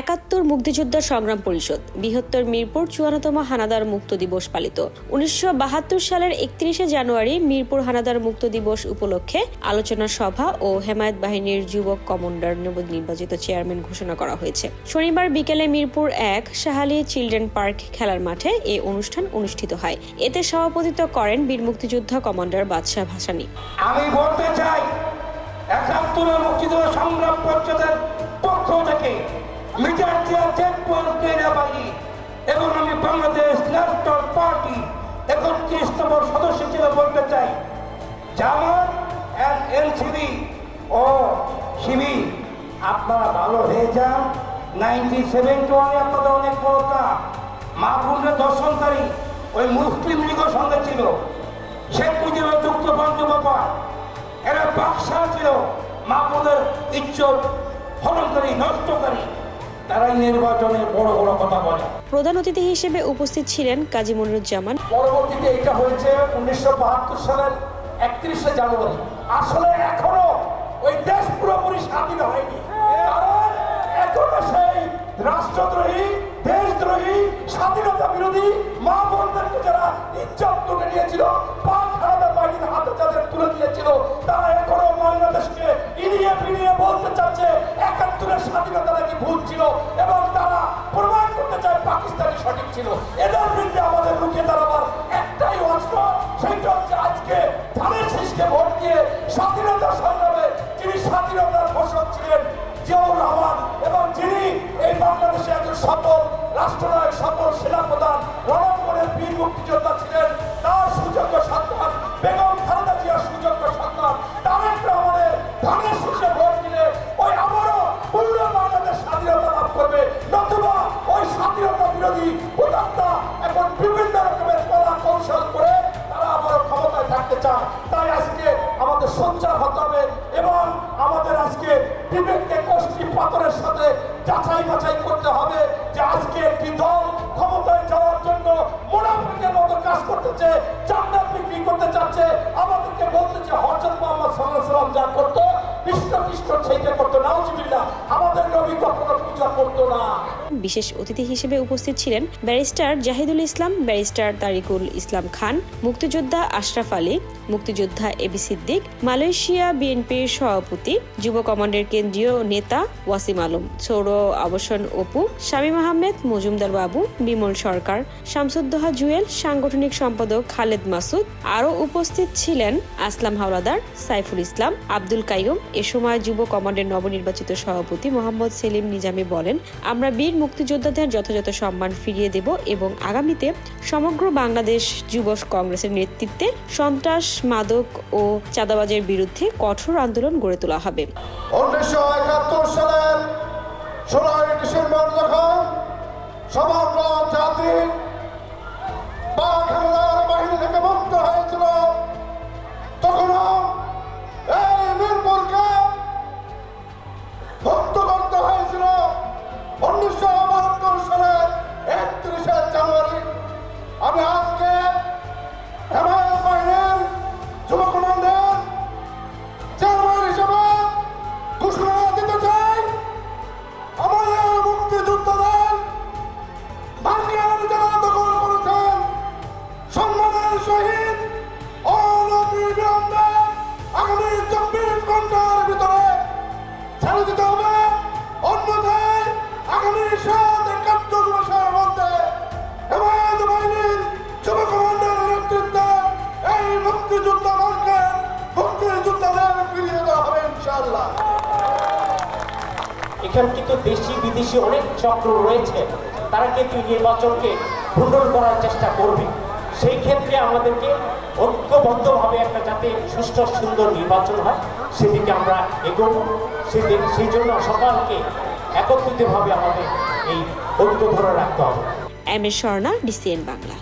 একাত্তর মুক্তিযোদ্ধা সংগ্রাম পরিষদ, বৃহত্তর মিরপুর চুয়ান্নতম হানাদার মুক্ত দিবস পালিত। উনিশশো বাহাত্তর সালের একত্রিশে জানুয়ারি মিরপুর হানাদার মুক্ত দিবস উপলক্ষে আলোচনা সভা ও হেমায়ত বাহিনীর যুবক কমান্ডার নবনির্বাচিত চেয়ারম্যান ঘোষণা করা হয়েছে। শনিবার বিকেলে মিরপুর এক শাহালি চিলড্রেন পার্ক খেলার মাঠে এ অনুষ্ঠান অনুষ্ঠিত হয়। এতে সভাপতিত্ব করেন বীর মুক্তিযোদ্ধা কমান্ডার বাদশাহ ভাসানী। আমি বলতে চাই, একাত্তরের মুক্তিযুদ্ধ সংগ্রাম পরিষদের পক্ষ থেকে মিটার চেয়ার চেকপয়েন্ট কেনা বাহিনী এবং আমি বাংলাদেশ ন্যাশনাল পার্টি একত্রিশতম সদস্য হিসেবে বলতে চাই, জামাত অ্যান্ড এনসিবি ও শিবির, আপনারা ভালো হয়ে যান। নাইনটিন সেভেন্টি ওয়ানে আপনাদের অনেক বড় কাজ মাহবুবের দর্শনকারী ওই মুসলিম লীগের সঙ্গে ছিল। শেখ মুজিবের যুক্ত বন্ধুবাপা এরা বাক্সা ছিল। মাহবুবের ইজ্জত হরণকারী নষ্টকারী তারাই নির্বাচনে বড় বড় কথা বলে। প্রধান অতিথি হিসেবে উপস্থিত ছিলেন কাজী মনিরুজ্জামান। পরবর্তীতে এটা হয়েছে উনিশশো বাহাত্তর সালের একত্রিশে জানুয়ারি। আসলে এখনও ওই দেশ পুরোপুরি স্বাধীন হয়নি। কারণ এখনও সেই রাষ্ট্রদ্রোহী দেশদ্রোহী স্বাধীনতা বিরোধী মা বোনদেরকে যারা ইজ্জত তুলে নিয়েছিল একাত্তরের স্বাধীনতা নাকি ভুল ছিল এবং তারা প্রমাণ করতে চায় পাকিস্তানি সঠিক ছিল। এদের বিরুদ্ধে আমাদের রুখে দাঁড়াবার একটাই অস্ত্র, সেটা হচ্ছে আজকে ধানের শীষকে ভোট দিয়ে স্বাধীনতা সংগ্রামে যিনি স্বাধীনতার ঘোষক ছিলেন জিয়াউর রহমান এবং যিনি এই বাংলাদেশে একজন সফল, রাষ্ট্রনায়ক, সফল সেনাপ্রধান, রণাঙ্গনের বীর মুক্তিযোদ্ধা ছিলেন সোচ্চার হতে হবে এবং আমাদের আজকে বিবেককে কষ্টি পাথরের সাথে যাচাই বাছাই করতে হবে যে আজকে একটি দল ক্ষমতায় যাওয়ার জন্য মোনাফিকের মতো কাজ করতেছে বিশেষ অতিথি হিসেবে উপস্থিত ছিলেন ব্যারিস্টার জাহিদুল ইসলাম, ব্যারিস্টার তারিকুল ইসলাম খান, মুক্তিযোদ্ধা আশরাফ আলী, মুক্তিযোদ্ধা এবি সিদ্দিক, মালয়েশিয়া বিএনপির সভাপতি, যুব কমান্ডের কেন্দ্রীয় নেতা ওয়াসিম আলম, সৌর আবাসন অপু, শামীম আহমেদ, মজুমদার বাবু, বিমল সরকার, শামসুদ্দোহা জুয়েল, সাংগঠনিক সম্পাদক খালেদ মাসুদ, আরও উপস্থিত ছিলেন আসলাম হাওলাদার সাইফুল ইসলাম, আব্দুল কাইয়ুম, এ সময় যুব কমান্ডের নবনির্বাচিত সভাপতি মোহাম্মদ সেলিম নিজামী বলেন, আমরা বীর মুক্তিযোদ্ধাদের যথাযথ সম্মান ফিরিয়ে দেব এবং আগামীতে সমগ্র বাংলাদেশ যুব কংগ্রেসের নেতৃত্বে সন্ত্রাস, মাদক ও চাঁদাবাজের বিরুদ্ধে কঠোর আন্দোলন গড়ে তোলা হবে। সমগ্র জাতি এখানে কিন্তু দেশি বিদেশি অনেক চক্র রয়েছে। তারা কিন্তু নির্বাচনকে ভণ্ডন করার চেষ্টা করবে। সেই ক্ষেত্রে আমাদেরকে ঐক্যবদ্ধভাবে একটা যাতে সুষ্ঠু, সুন্দর নির্বাচন হয়, সেদিকে আমরা এগোবো। সেদিন সেই জন্য সকালকে একত্রিতভাবে আমাদের এই ঐক্য ধরে রাখতে হবে। M A Swarna DCN Bangla.